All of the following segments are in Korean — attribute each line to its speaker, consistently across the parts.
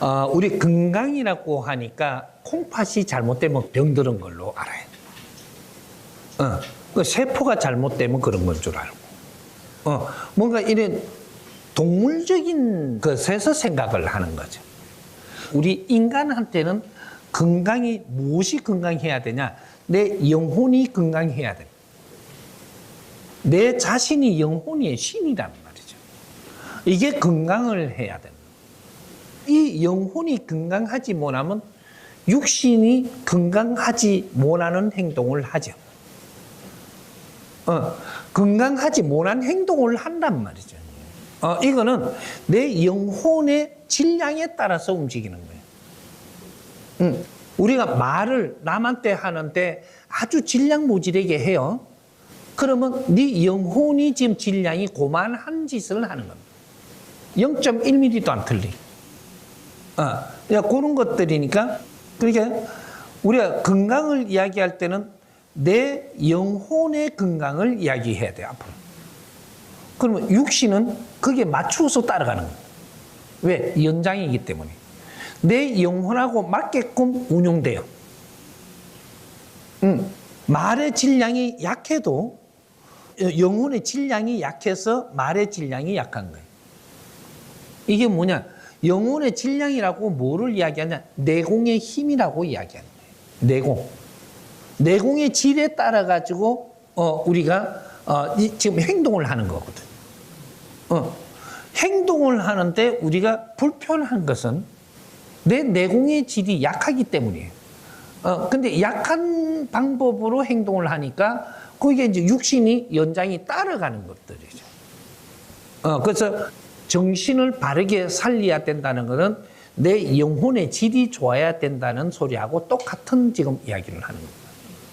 Speaker 1: 어, 우리 건강이라고 하니까 콩팥이 잘못되면 병드는 걸로 알아요. 어, 그 세포가 잘못되면 그런 건 줄 알고. 어, 뭔가 이런 동물적인 것에서 생각을 하는 거죠. 우리 인간한테는 건강이 무엇이 건강해야 되냐? 내 영혼이 건강해야 돼. 내 자신이 영혼의 신이란 말이죠. 이게 건강을 해야 된다. 이 영혼이 건강하지 못하면 육신이 건강하지 못하는 행동을 하죠. 어, 건강하지 못한 행동을 한단 말이죠. 어, 이거는 내 영혼의 질량에 따라서 움직이는 거예요. 음, 우리가 말을 남한테 하는데 아주 질량 모질하게 해요. 그러면 네 영혼이 지금 질량이 고만한 짓을 하는 겁니다. 0.1mm도 안 틀리. 어, 그러니까 그런 것들이니까 그러니까 우리가 건강을 이야기할 때는 내 영혼의 건강을 이야기해야 돼요 앞으로. 그러면 육신은 그게 맞추어서 따라가는 거예요. 왜? 연장이기 때문에. 내 영혼하고 맞게끔 운용돼요. 음, 말의 질량이 약해도 영혼의 질량이 약해서 말의 질량이 약한 거예요. 이게 뭐냐? 영혼의 질량이라고 뭐를 이야기하냐? 내공의 힘이라고 이야기하는 거예요. 내공. 내공의 질에 따라 가지고 어, 우리가 어, 이, 지금 행동을 하는 거거든. 어, 행동을 하는데 우리가 불편한 것은 내 내공의 질이 약하기 때문이에요. 어, 근데 약한 방법으로 행동을 하니까 그게 이제 육신이 연장이 따라가는 것들이죠. 어, 그래서 정신을 바르게 살려야 된다는 것은 내 영혼의 질이 좋아야 된다는 소리하고 똑같은 지금 이야기를 하는 겁니다.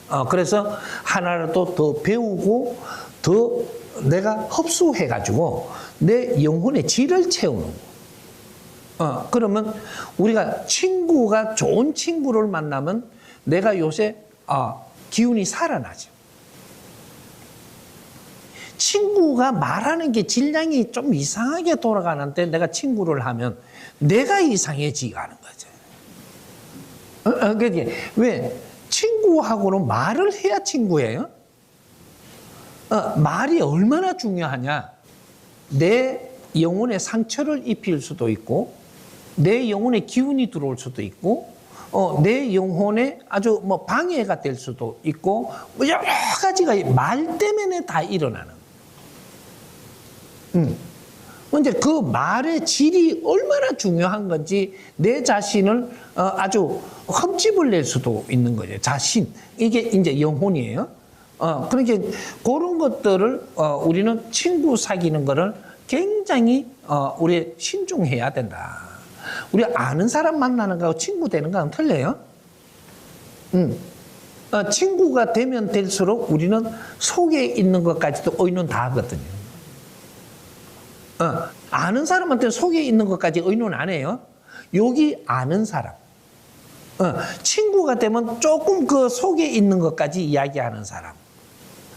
Speaker 1: 어, 그래서 하나라도 더 배우고 더 내가 흡수해가지고 내 영혼의 질을 채우는 거. 어, 그러면 우리가 친구가 좋은 친구를 만나면 내가 요새 어, 기운이 살아나죠. 친구가 말하는 게 질량이 좀 이상하게 돌아가는데 내가 친구를 하면 내가 이상해지가는 거죠. 어, 어, 그게 왜 친구하고는 말을 해야 친구예요? 어, 말이 얼마나 중요하냐? 내 영혼에 상처를 입힐 수도 있고, 내 영혼에 기운이 들어올 수도 있고, 어, 내 영혼에 아주 뭐 방해가 될 수도 있고, 뭐 여러 가지가 말 때문에 다 일어나는. 음. 근데 그 말의 질이 얼마나 중요한 건지 내 자신을 어, 아주 흠집을 낼 수도 있는 거죠. 자신. 이게 이제 영혼이에요. 어, 그러니까 그런 것들을 어, 우리는 친구 사귀는 거를 굉장히 어, 우리 신중해야 된다. 우리 아는 사람 만나는 거하고 친구 되는 거하고 틀려요. 음. 어, 친구가 되면 될수록 우리는 속에 있는 것까지도 의논 다 하거든요. 어, 아는 사람한테 속에 있는 것까지 의논 안 해요. 여기 아는 사람. 어, 친구가 되면 조금 그 속에 있는 것까지 이야기하는 사람.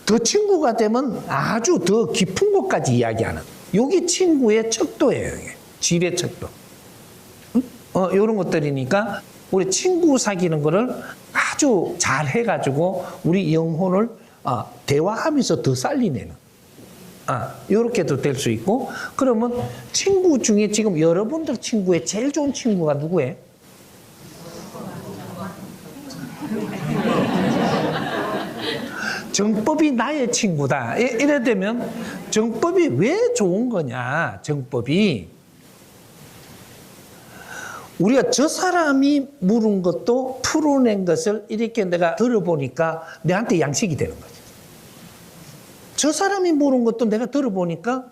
Speaker 1: 더 친구가 되면 아주 더 깊은 것까지 이야기하는. 여기 친구의 척도예요. 질의 척도. 응? 어, 이런 것들이니까 우리 친구 사귀는 거를 아주 잘 해가지고 우리 영혼을 어, 대화하면서 더 살리내는. 아, 요렇게도 될 수 있고, 그러면 친구 중에 지금 여러분들 친구의 제일 좋은 친구가 누구예요? 정법이 나의 친구다. 이- 이래 되면 정법이 왜 좋은 거냐? 정법이. 우리가 저 사람이 물은 것도 풀어낸 것을 이렇게 내가 들어보니까 내한테 양식이 되는 거죠. 저 사람이 물은 것도 내가 들어보니까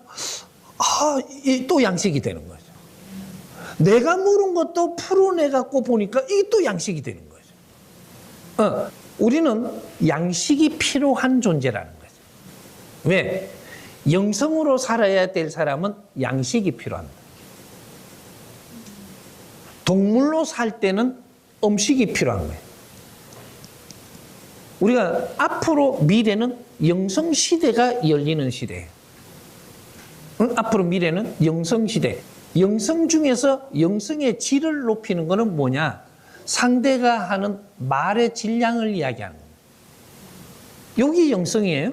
Speaker 1: 아, 이또 양식이 되는 거죠. 내가 물은 것도 풀어내 갖고 보니까 이게 또 양식이 되는 거죠. 어, 우리는 양식이 필요한 존재라는 거죠. 왜? 영성으로 살아야 될 사람은 양식이 필요합니다. 동물로 살 때는 음식이 필요한 거예요. 우리가 앞으로 미래는 영성 시대가 열리는 시대예요. 응? 앞으로 미래는 영성 시대. 영성 중에서 영성의 질을 높이는 것은 뭐냐? 상대가 하는 말의 질량을 이야기하는 거예요. 여기 영성이에요.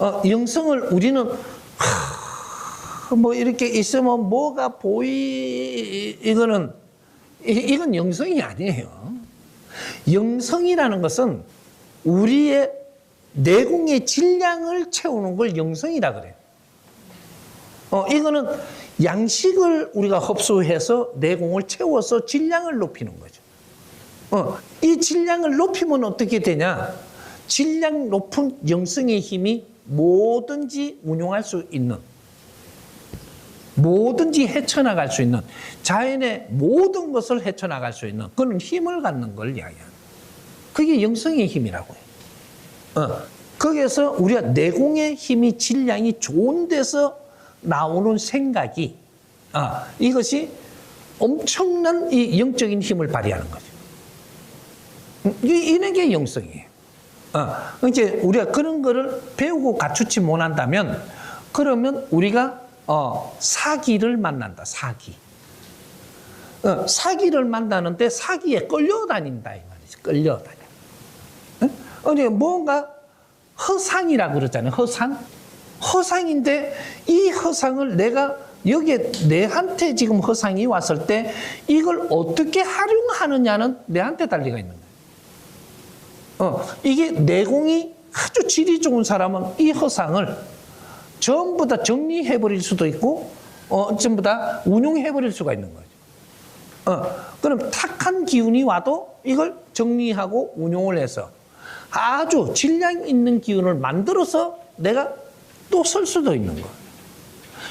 Speaker 1: 어, 영성을 우리는 하, 뭐 이렇게 있으면 뭐가 보이 이거는 이- 이건 영성이 아니에요. 영성이라는 것은 우리의 내공의 질량을 채우는 걸 영성이라 그래요. 어, 이거는 양식을 우리가 흡수해서 내공을 채워서 질량을 높이는 거죠. 어, 이 질량을 높이면 어떻게 되냐? 질량 높은 영성의 힘이 뭐든지 운용할 수 있는, 뭐든지 헤쳐나갈 수 있는, 자연의 모든 것을 헤쳐나갈 수 있는 그런 힘을 갖는 걸 이야기하는. 그게 영성의 힘이라고 해요. 어, 거기에서 우리가 내공의 힘이 질량이 좋은 데서 나오는 생각이 아, 이것이 엄청난 이 영적인 힘을 발휘하는 거죠. 음, 이 이런 게 영성이에요. 어, 이제 우리가 그런 거를 배우고 갖추지 못한다면 그러면 우리가 어, 사기를 만난다. 사기. 어, 사기를 만나는데 사기에 끌려다닌다 이 말이죠. 끌려다녀. 어? 어디 뭔가 허상이라 그러잖아요. 허상. 허상인데 이 허상을 내가 여기에 내한테 지금 허상이 왔을 때 이걸 어떻게 활용하느냐는 내한테 달리가 있는 거예요. 어, 이게 내공이 아주 질이 좋은 사람은 이 허상을 전부 다 정리해 버릴 수도 있고 어, 전부 다 운용해 버릴 수가 있는 거죠. 어, 그럼 탁한 기운이 와도 이걸 정리하고 운용을 해서 아주 질량 있는 기운을 만들어서 내가 또설 수도 있는 거예요.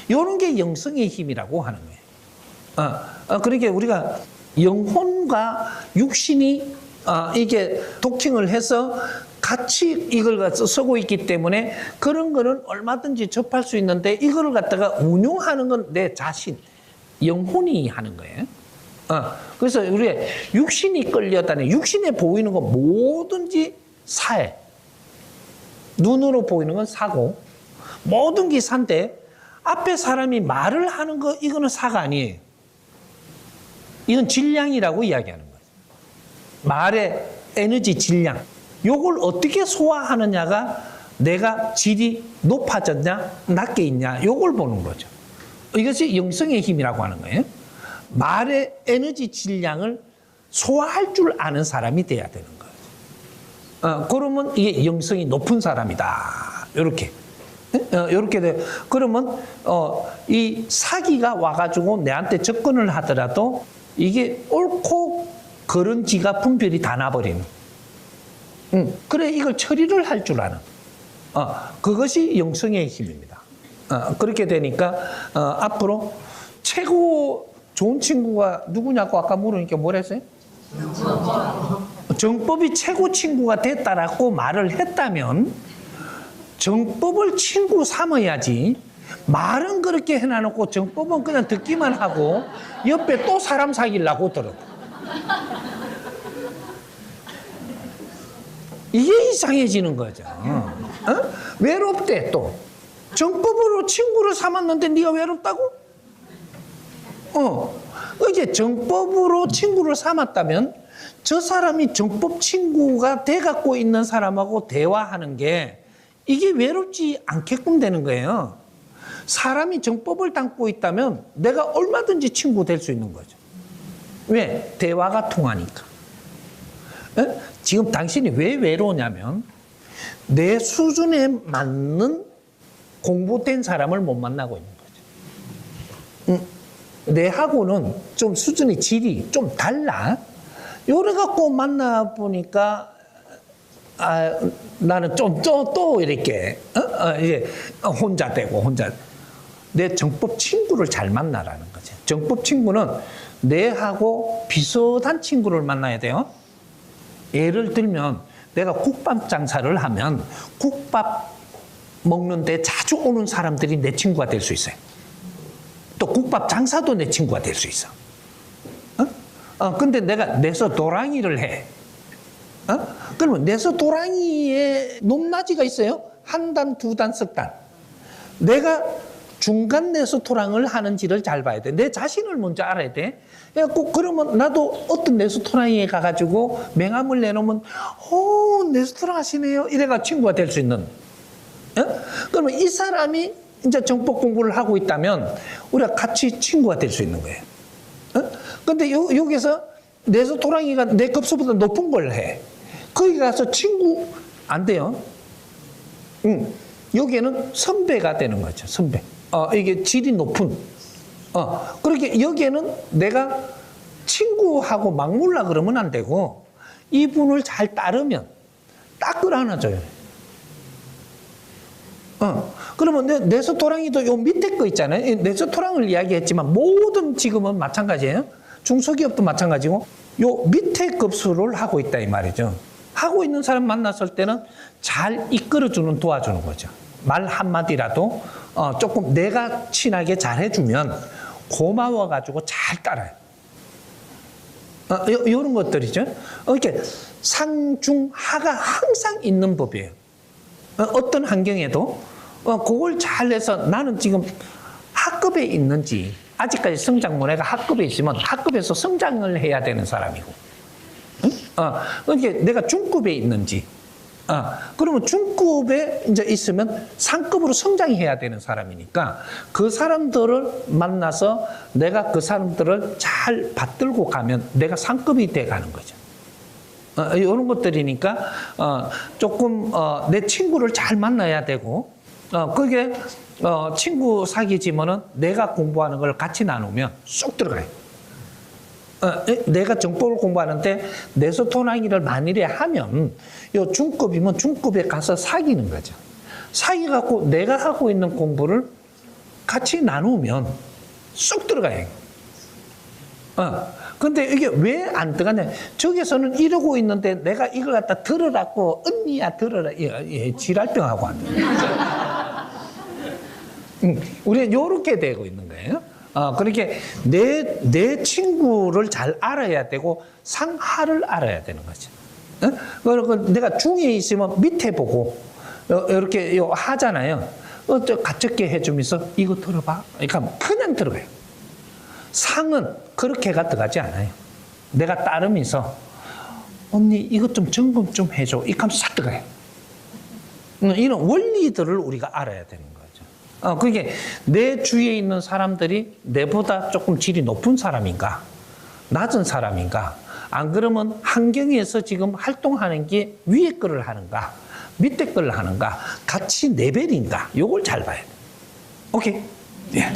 Speaker 1: 이런 게 영성의 힘이라고 하는 거예요. 어, 어, 그러니까 우리가 영혼과 육신이 어, 이게 도킹을 해서 같이 이걸 갖서 쓰고 있기 때문에 그런 거는 얼마든지 접할 수 있는데 이거를 갖다가 운용하는 건 내 자신, 영혼이 하는 거예요. 어, 그래서 우리 육신이 끌려다니 육신에 보이는 건 뭐든지 사해. 눈으로 보이는 건 사고 모든 게 산데 앞에 사람이 말을 하는 거 이거는 사가 아니에요. 이건 질량이라고 이야기하는 거예요. 말의 에너지 질량. 요걸 어떻게 소화하느냐가 내가 질이 높아졌냐, 낮게 있냐, 요걸 보는 거죠. 이것이 영성의 힘이라고 하는 거예요. 말의 에너지 질량을 소화할 줄 아는 사람이 돼야 되는 거예요. 어, 그러면 이게 영성이 높은 사람이다. 요렇게. 어, 요렇게 돼. 그러면, 어, 이 사기가 와가지고 내한테 접근을 하더라도 이게 옳고 그른지가 분별이 다 나버리는. 음, 그래, 이걸 처리를 할 줄 아는. 어, 그것이 영성의 힘입니다. 어, 그렇게 되니까, 어, 앞으로 최고 좋은 친구가 누구냐고 아까 물으니까 뭐라 했어요? 정법이 최고 친구가 됐다라고 말을 했다면 정법을 친구 삼아야지 말은 그렇게 해놔놓고 정법은 그냥 듣기만 하고 옆에 또 사람 사귀려고 들어. 이게 이상해지는 거죠. 어? 외롭대 또. 정법으로 친구를 삼았는데 네가 외롭다고? 어. 이제 정법으로 친구를 삼았다면 저 사람이 정법 친구가 돼 갖고 있는 사람하고 대화하는 게 이게 외롭지 않게끔 되는 거예요. 사람이 정법을 담고 있다면 내가 얼마든지 친구 될 수 있는 거죠. 왜? 대화가 통하니까. 에? 지금 당신이 왜 외로우냐면 내 수준에 맞는 공부된 사람을 못 만나고 있는 거죠. 음, 내하고는 좀 수준의 질이 좀 달라. 요래 갖고 만나 보니까 아, 나는 좀 또또 이렇게 어? 어, 이제 혼자 되고 혼자 내 정법 친구를 잘 만나라는 거죠. 정법 친구는 내하고 비슷한 친구를 만나야 돼요. 예를 들면 내가 국밥 장사를 하면 국밥 먹는데 자주 오는 사람들이 내 친구가 될 수 있어요. 또 국밥 장사도 내 친구가 될 수 있어. 어? 어, 근데 내가 내서 도랑이를 해. 어? 그러면 내서 도랑이에 높낮이가 있어요. 한 단, 두 단, 석 단. 내가 중간 레스토랑을 하는지를 잘 봐야 돼. 내 자신을 먼저 알아야 돼. 야, 꼭 그러면 나도 어떤 레스토랑에 가가지고 명함을 내놓으면, 오, 레스토랑 하시네요. 이래가 친구가 될 수 있는. 어? 그러면 이 사람이 이제 정법 공부를 하고 있다면 우리가 같이 친구가 될 수 있는 거예요. 어? 근데 요, 여기서 레스토랑이가 내 급수보다 높은 걸 해. 거기 가서 친구 안 돼요. 응. 여기에는 선배가 되는 거죠. 선배. 어, 이게 질이 높은. 어, 그렇게 여기에는 내가 친구하고 막물라 그러면 안 되고 이분을 잘 따르면 딱 끌어안아줘요. 어, 그러면 내, 내서토랑이도 요 밑에 거 있잖아요. 이 내서토랑을 이야기했지만 모든 지금은 마찬가지예요. 중소기업도 마찬가지고 요 밑에 급수를 하고 있다 이 말이죠. 하고 있는 사람 만났을 때는 잘 이끌어주는 도와주는 거죠. 말 한마디라도 어, 조금 내가 친하게 잘 해주면 고마워가지고 잘 따라요. 어, 요, 요런 것들이죠. 어, 이렇게 상중하가 항상 있는 법이에요. 어, 어떤 환경에도 어, 그걸 잘 해서 나는 지금 학급에 있는지 아직까지 성장 문화가 학급에 있으면 학급에서 성장을 해야 되는 사람이고 응? 어, 이게 내가 중급에 있는지 어, 그러면 중급에 이제 있으면 상급으로 성장해야 되는 사람이니까 그 사람들을 만나서 내가 그 사람들을 잘 받들고 가면 내가 상급이 돼 가는 거죠. 어, 이런 것들이니까 어, 조금 어, 내 친구를 잘 만나야 되고 어, 그게 어, 친구 사귀지면은 내가 공부하는 걸 같이 나누면 쏙 들어가요. 어, 에, 내가 정법을 공부하는데 내소토나기를 만일에 하면 요 중급이면 중급에 가서 사귀는 거죠. 사귀 갖고 내가 하고 있는 공부를 같이 나누면 쏙 들어가요. 어. 근데 이게 왜 안 들어가냐? 저기서는 이러고 있는데 내가 이걸 갖다 들으라고 언니야 들으라 예, 예, 지랄병하고 안 돼. 음, 우리는 요렇게 되고 있는 거예요. 어, 그렇게 내, 내 친구를 잘 알아야 되고 상하를 알아야 되는 거죠. 어? 그리고 내가 중에 있으면 밑에 보고 어, 이렇게 요 하잖아요. 어, 저 가볍게 해주면서 이거 들어봐. 그러니까 그냥 들어가요. 상은 그렇게가 들어가지 않아요. 내가 따르면서 언니 이것 좀 점검 좀 해줘. 이렇게 하면 싹 들어가요. 음, 이런 원리들을 우리가 알아야 되는 거죠. 어, 그게 내 주위에 있는 사람들이 내보다 조금 질이 높은 사람인가, 낮은 사람인가, 안 그러면 환경에서 지금 활동하는 게 위에 거를 하는가, 밑에 거를 하는가, 같이 레벨인가, 요걸 잘 봐야 돼. 오케이? 예.